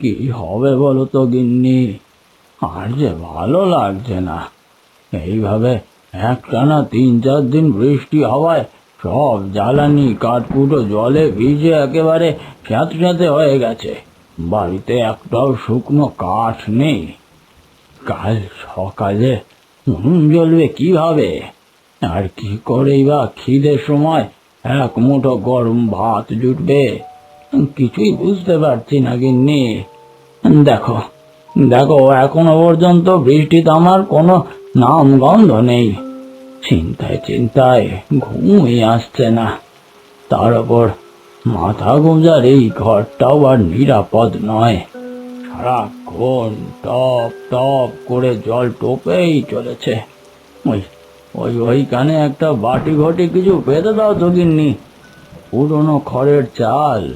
কি হবে বলো তো গিন্নি? আর যে ভালো লাগছে না। এইভাবে একটানা তিন চার দিন বৃষ্টি হওয়ায় সব জ্বালানি কাঠকুটো জলে ভিজে একেবারে স্যাঁতস্যাঁতে হয়ে গেছে। বাড়িতে একটাও শুকনো কাঠ নেই। কাল সকালে উনুন জ্বলবে কীভাবে? আর কি করেই বা খিদের সময় এক মুঠো গরম ভাত জুটবে? কিছুই বুঝতে পারছি না, গিন্নি। দেখো দেখো, এখনও পর্যন্ত বৃষ্টি আমার কোনো নাম গন্ধ নেই। চিন্তায় চিন্তায় ঘুমই আসছে না। তার উপর মাথা গোঁজার এই ঘরটাও আর নিরাপদ নয়। সারাক্ষণ টপ টপ করে জল টোপেই চলেছে। ওই ওই, ওইখানে একটা বাটি ঘটি কিছু পেতে দাও তো, গিন্নি। পুরনো খড়ের চাল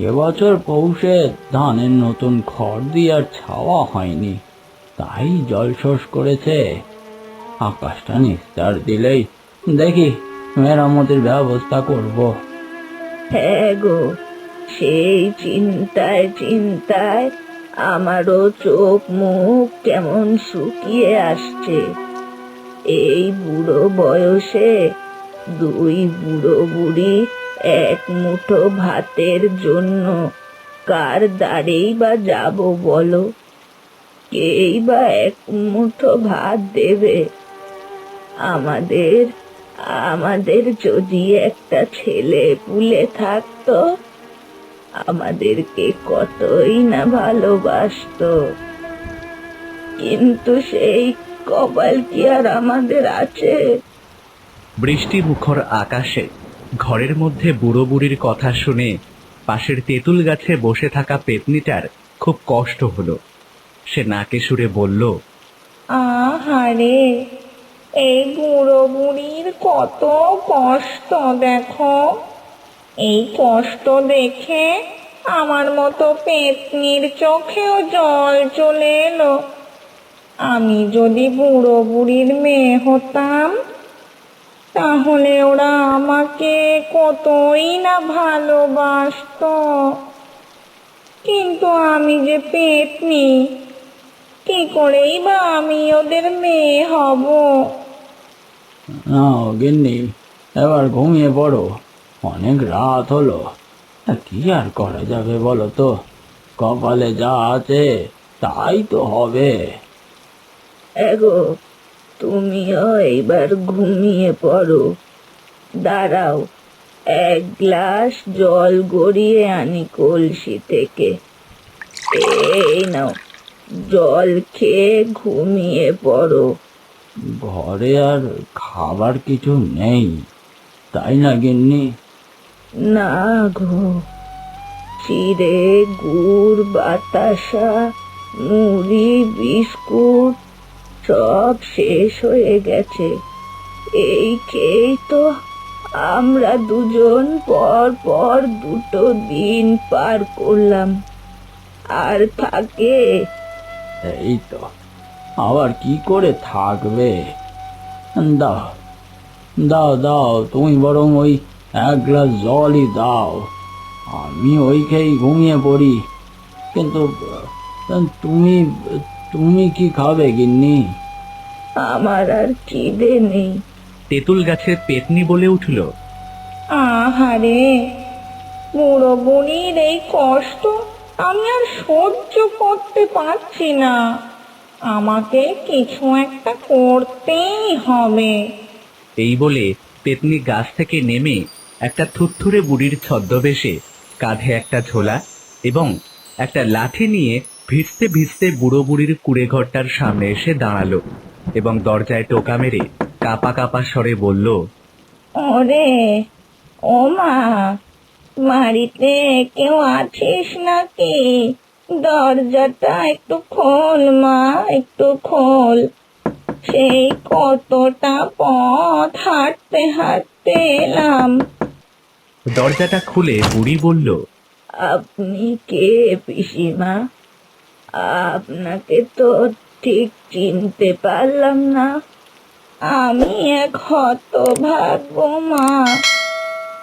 এবছর পৌষে ধানের নতুন খড় দিয়ে আর ছাওয়া হয়নি, তাই জল শোষ করেছে। আকাশটা নিস্তার দিলেই দেখি মেরামতির ব্যবস্থা করব। হ্যাঁ গো, সেই চিন্তায় চিন্তায় আমারও চোখ মুখ কেমন শুকিয়ে আসছে। এই বুড়ো বয়সে দুই বুড়ো বুড়ি এক মুঠো ভাতের জন্য। কার দাঁড়েই বা যাব বলো? কেই বা এক মুঠো ভাত দেবে? আমাদের আমাদের যদি একটা ছেলে পুলে থাকতো, আমাদেরকে কতই না ভালোবাসতো। কিন্তু সেই কপাল কি আর আমাদের আছে? বৃষ্টি মুখর আকাশে ঘরের মধ্যে বুড়ো বুড়ির কথা শুনে পাশের তেঁতুল গাছে বসে থাকা পেতনিটার খুব কষ্ট হলো। সে নাকে সুরে বলল, আহারে, এই বুড়ো বুড়ির কত কষ্ট দেখো। এই কষ্ট দেখে আমার মতো পেতনির চোখেও জল চলে এলো। আমি যদি বুড়ো বুড়ির মেয়ে হতাম তাহলে ওরা আমাকে কতই না ভালোবাসতো। কিন্তু আমি যে পেতনি কি করেই বা আমি ওদের মেয়ে হব? নাও গিন্নি এবার ঘুমিয়ে পড়ো। অনেক রাত হলো। তা কি আর করা যাবে বলো তো? কপালে যা আছে তাই তো হবে। এগো তুমিও এইবার ঘুমিয়ে পড়ো। দাঁড়াও এক গ্লাস জল গড়িয়ে আনি কলসি থেকে। এই নাও জল খেয়ে ঘুমিয়ে পড়ো। ঘরে আর খাবার কিছু নেই তাই না গিন্নি? না গো চিড়ে গুড় বাতাসা মুড়ি বিস্কুট সব শেষ হয়ে গেছে। এই খেয়েই তো আমরা দুজন পর পর দুটো দিন পার করলাম। আর থাকে। এই তো। আবার কি করে থাকবে? দাও দাও দাও, তুমি বরং ওই এক গ্লাস জলই দাও। আমি ওই খেয়েই ঘুমিয়ে পড়ি। কিন্তু তুমি তুমি কি খাবে গিন্নি? আমার আর খিদে নেই। তেঁতুল গাছের পেতনি বলে উঠল আহারে বুড়ো বুড়ির এই কষ্ট আমি আর সহ্য করতে পারছি না। আমাকে কিছু একটা করতেই হবে। এই বলে পেতনি গাছ থেকে নেমে একটা থুরথুরে বুড়ির ছদ্মবেশে কাঁধে একটা ঝোলা এবং একটা লাঠি নিয়ে ভিজতে ভিজতে বুড়ো বুড়ির কুড়ে ঘরটার সামনে এসে দাঁড়াল এবং দরজায় টোকা মেরে কাপা কাপা স্বরে বলল ওরে ও মা বাড়িতে কেউ আছিস নাকি? দরজাটা একটু খোল মা একটু খোল। সেই কতটা পথ হাঁটতে হাঁটতে এলাম। দরজাটা খুলে বুড়ি বলল আপনি কে পিসিমা? আপনাকে তো ঠিক চিনতে পারলাম না। আমি এক হতভাগ্য মা।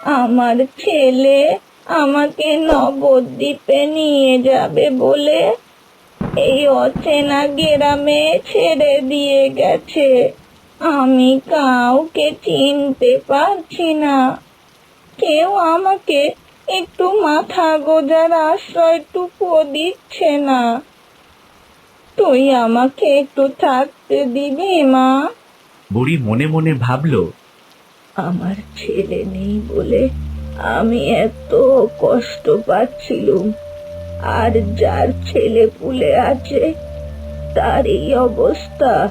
আমার ছেলে আমাকে নবদ্বীপে নিয়ে যাবে বলে এই অচেনা গ্রামে ছেড়ে দিয়ে গেছে। আমি কাউকে চিনতে পারছি না। কেউ আমাকে একটু মাথা গোজার আশ্রয়টুকুও দিচ্ছে না। তুই আমাকে একটু থাকতে দিবি মা। বুড়ি মনে মনে ভাবল আমার ছেলে নেই বলে আমি এত কষ্ট পাচ্ছিলুম। আর যার ছেলে পুলে আছে তার এই অবস্থা।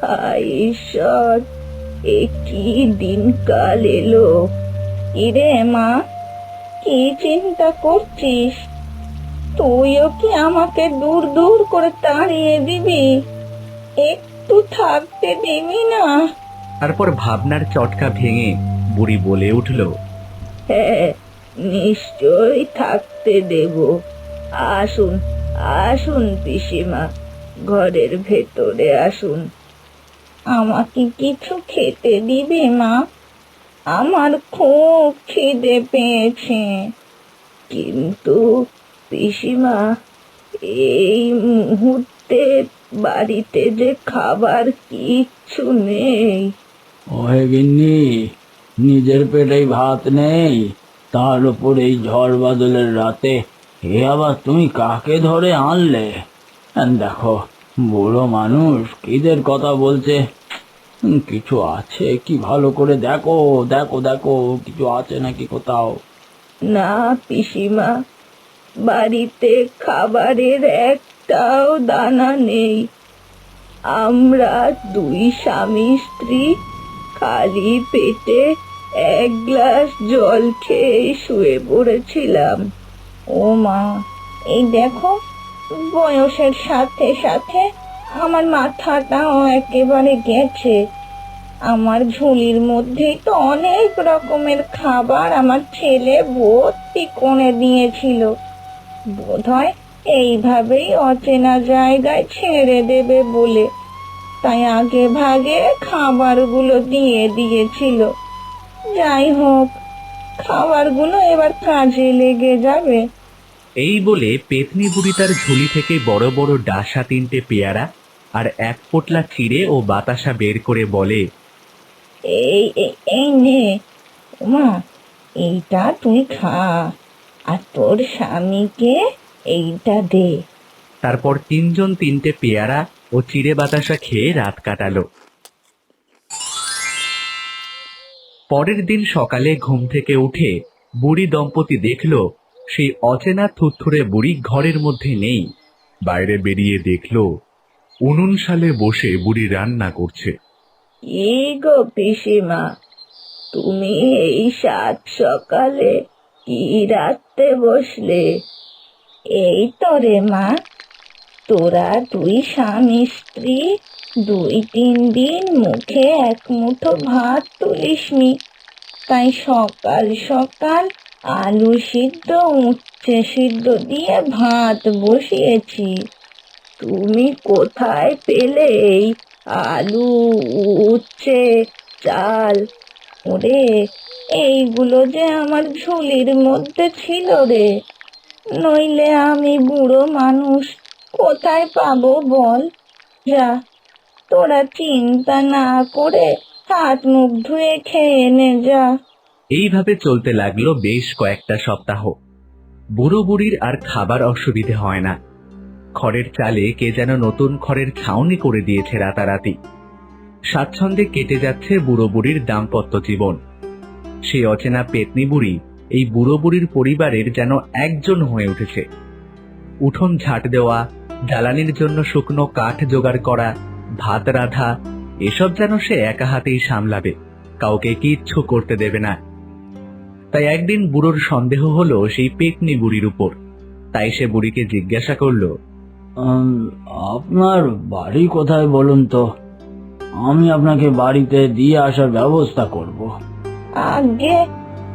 হায় ঈশ্বর এ কি দিনকাল এলো? ইরে মা? কি চিন্তা করছিস? তুইও কি আমাকে দূর দূর করে তাড়িয়ে দিবি? একটু থাকতে দিবি না? তারপর ভাবনার চটকা ভেঙে বুড়ি বলে উঠল হ্যাঁ নিশ্চয়ই থাকতে দেব। আসুন আসুন পিসিমা ঘরের ভেতরে আসুন। আমাকে কিছু খেতে দিবে মা? আমার খুব খিদে পেয়েছে। কিন্তু পিসিমা এই মুহূর্তে বাড়িতে যে খাবার কিচ্ছু নেই। ওহে গিন্নি নিজের পেটেই ভাত নেই তার উপর এই ঝড় বাদলের রাতে এ আবার তুমি কাকে ধরে আনলে? দেখো বুড়ো মানুষ কিদের কথা বলছে? কিছু আছে কি ভালো করে দেখো দেখো দেখো কিছু আছে নাকি কোথাও? না পিসিমা বাড়িতে খাবারের একটাও দানা নেই। আমরা দুই স্বামী স্ত্রী খালি পেটে এক গ্লাস জল খেয়ে শুয়ে পড়েছিলাম। ও মা, এই দেখো, বয়সের সাথে সাথে আমার মাথাটাও একেবারে গেছে। আমার ঝুলির মধ্যেই তো অনেক রকমের খাবার আমার ছেলে ভর্তি করে দিয়েছিল। বোধহয় এইভাবেই অচেনা জায়গায় ছেড়ে দেবে বলে। তাই আগে ভাগে খাবারগুলো দিয়ে দিয়েছিল। যাই হোক খাবারগুলো এবার কাজে লেগে যাবে। এই বলে পেতনি বুড়ি তার ঝুলি থেকে বড় বড় ডাসা তিনটে পেয়ারা আর এক পোটলা চিড়ে ও বাতাসা বের করে বলে এই এই- এই নে। মা এইটা তুই খা। আর তোর স্বামীকে এইটা দে। তারপর তিনজন তিনটে পেয়ারা ও চিড়ে বাতাসা খেয়ে রাত কাটালো। পরের দিন সকালে ঘুম থেকে উঠে বুড়ি দম্পতি দেখল সেই অচেনা থুরথুরে বুড়ি ঘরের মধ্যে নেই বাইরে বেরিয়ে দেখল উনুন সালে বসে বুড়ি রান্না করছে। কি গো পিসিমা তুমি এই সাত সকালে কি রাখতে বসলে, এই তো রে মা, তোরা দুই স্বামী স্ত্রী, দুই তিন দিন মুখে এক মুঠো ভাত তুলিসনি। তাই সকাল সকাল আলু সিদ্ধ, উচ্ছে সিদ্ধ দিয়ে ভাত বসিয়েছি। তুমি কোথায় পেলে এই আলু, উচ্ছে, চাল ওরে, এইগুলো যে আমার ঝুলির মধ্যে ছিল রে। নইলে আমি বুড়ো মানুষ, কোথায় পাবো বল? যা, তোরা চিন্তা না করে হাত মুখ ধুয়ে খেয়ে নে, যা। এইভাবে চলতে লাগল বেশ কয়েকটা সপ্তাহ। বুড়ো বুড়ির আর খাবার অসুবিধে হয় না। খড়ের চালে কে যেন নতুন খড়ের ছাউনি করে দিয়েছে রাতারাতি। স্বাচ্ছন্দ্যে কেটে যাচ্ছে বুড়ো বুড়ির দাম্পত্য জীবন। সেই অচেনা পেতনি বুড়ি এই বুড়ো বুড়ির পরিবারের যেন একজন হয়ে উঠেছে। উঠোন ঝাঁট দেওয়া, জ্বালানির জন্য শুকনো কাঠ জোগাড় করা, ভাত রাধা, এসব যেন সে একা হাতেই সামলাবে, কাউকে কিচ্ছু করতে দেবে না। তাই একদিন বুড়োর সন্দেহ হলো সেই পেতনি বুড়ির উপর। তাই সে বুড়িকে জিজ্ঞাসা করল আপনার বাড়ি কোথায় বলুন তো? আমি আপনাকে বাড়িতে দিয়ে আসার ব্যবস্থা করব। আগে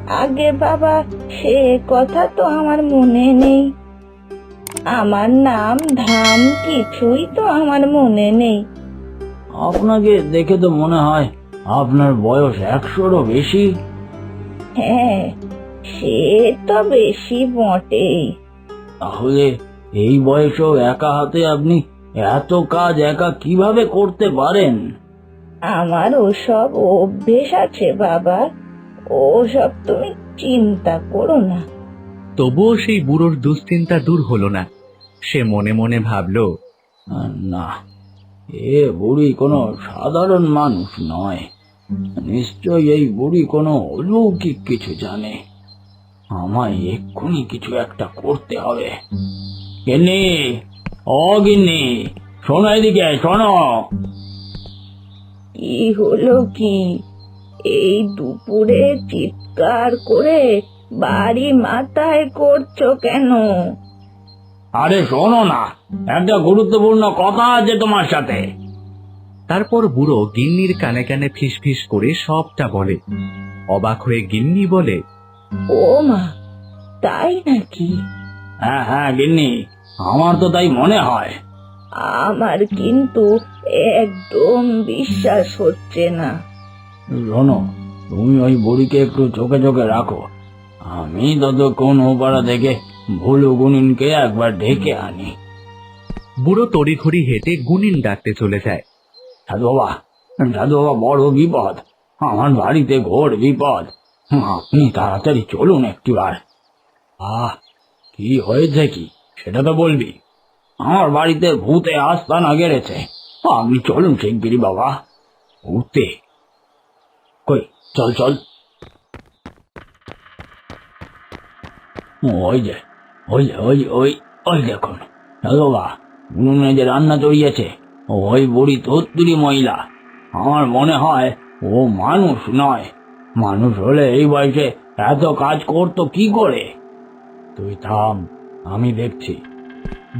আগে বাবা সে কথা তো আমার মনে নেই। আমার নাম ধাম কিছুই তো আমার মনে নেই। আপনাকে দেখে তো মনে হয় আপনার বয়স একশোরও বেশি। হ্যাঁ সে তো বেশি বটেই। তাহলে এই বয়সেও একা হাতে আপনি এত কাজ একা কীভাবে করতে পারেন? আমার ওসব অভ্যেস আছে, বাবা। ওসব তুমি চিন্তা করো না। তবুও সেই বুড়োর দুশ্চিন্তা দূর হলো না। সে মনে মনে ভাবলো, না, এ বুড়ি কোনো সাধারণ মানুষ নয়। নিশ্চয় এই বুড়ি কোনো অলৌকিক কিছু জানে। আমায় এক্ষুনি কিছু একটা করতে হবে। গিন্নি, শোনো এদিকে, শোনো। কি হলো কি? এই দুপুরে চিৎকার করে বাড়ি মাথায় করছ কেন? আরে শোনো না একটা গুরুত্বপূর্ণ কথা আছে তোমার সাথে। তারপর বুড়ো গিন্নির কানে কানে ফিস ফিস করে সবটা বলে। অবাক হয়ে গিন্নি বলে ও মা তাই নাকি? হ্যাঁ হ্যাঁ গিন্নি আমার তো তাই মনে হয়। আমার কিন্তু একদম বিশ্বাস হচ্ছে না। শোনো তুমি ওই বুড়িকে একটু চোখে চোখে রাখো। আমি ততক্ষণ ওপাড়া থেকে ভুলু গুনিনকে একবার ডেকে আনি। বুড়ো তড়িঘড়ি হেঁটে গুনিন ডাকতে চলে যায়। সাধু বাবা সাধু বাবা বড় বিপদ। আমার বাড়িতে ঘোর বিপদ। আপনি তাড়াতাড়ি চলুন একটিবার। আহ কি হয়েছে কি? সেটা তো বলবি। আমার বাড়িতে ভূতে আস্তানা গেড়েছে। আপনি চলুন শিগগিরি বাবা ভূতে কই চল চল ওই যে ওই যে ওই ওই ওই দেখুন বাবা উনুনে যে রান্না চড়িয়েছে ওই বুড়ি তত্তুরি মহিলা আমার মনে হয় ও মানুষ নয় মানুষ হলে এই বয়সে এত কাজ করতো কি করে তুই থাম আমি দেখছি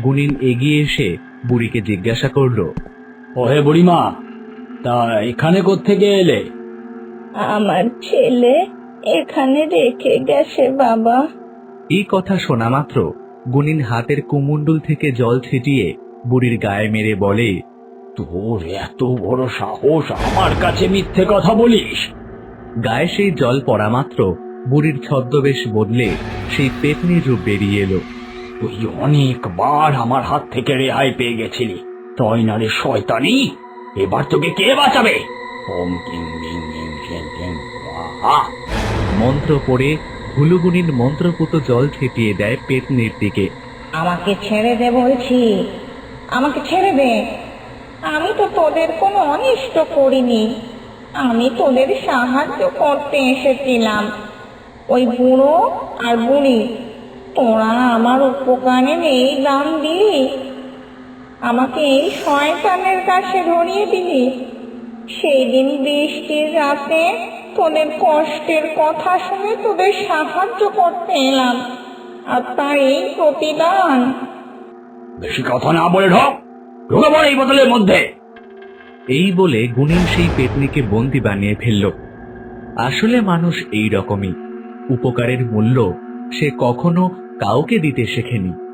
গুনিন এগিয়ে এসে বুড়িকে জিজ্ঞাসা করল ও হে বুড়িমা তা এখানে কোত্থেকে এলে? আমার ছেলে এখানে রেখে গেছে বাবা। এই কথা শোনা মাত্র গুনিন হাতের কুমুন্ডুল থেকে জল ছিটিয়ে বুড়ির গায়ে মেরে বলে তোর এত বড় সাহস আমার কাছে মিথ্যে কথা বলিস। গায়ে সেই জল পড়া মাত্র বুড়ির ছদ্মবেশ বদলে সেই পেতনির রূপ বেরিয়ে এলো। তুই অনেকবার আমার হাত থেকে রেহাই পেয়ে গেছিলি। তাই না রে শয়তানি? এবার তোকে কে বাঁচাবে? ওম কিং কিং মন্ত্র পড়ে হুলুগুনিন মন্ত্রপুত জল ছিটিয়ে দেয় পেতনির দিকে। আমাকে ছেড়ে দে বলছি। আমাকে ছেড়ে দে। আমি তো তোদের কোনো অনিষ্ট করিনি। আমি তোদের সাহায্য করতে এসেছিলাম। ওই বুড়ো আর বুড়ি তোরা আমার উপকারে এই দাম দিলি আমাকে এই শয়তানের কাছে ধরিয়ে দিলি। সেই দিন বৃষ্টির রাতে তোদের কষ্টের কথা শুনে তোদের সাহায্য করতে এলাম আর তার এই প্রতিদান। বেশি কথা না বলে ঢোক ঢুকে পড়ে এই বোতলের মধ্যে। এই বলে গুনিন সেই পেতনিকে বন্দি বানিয়ে ফেলল। আসলে মানুষ এই রকমই। উপকারের মূল্য সে কখনো কাউকে দিতে শেখেনি।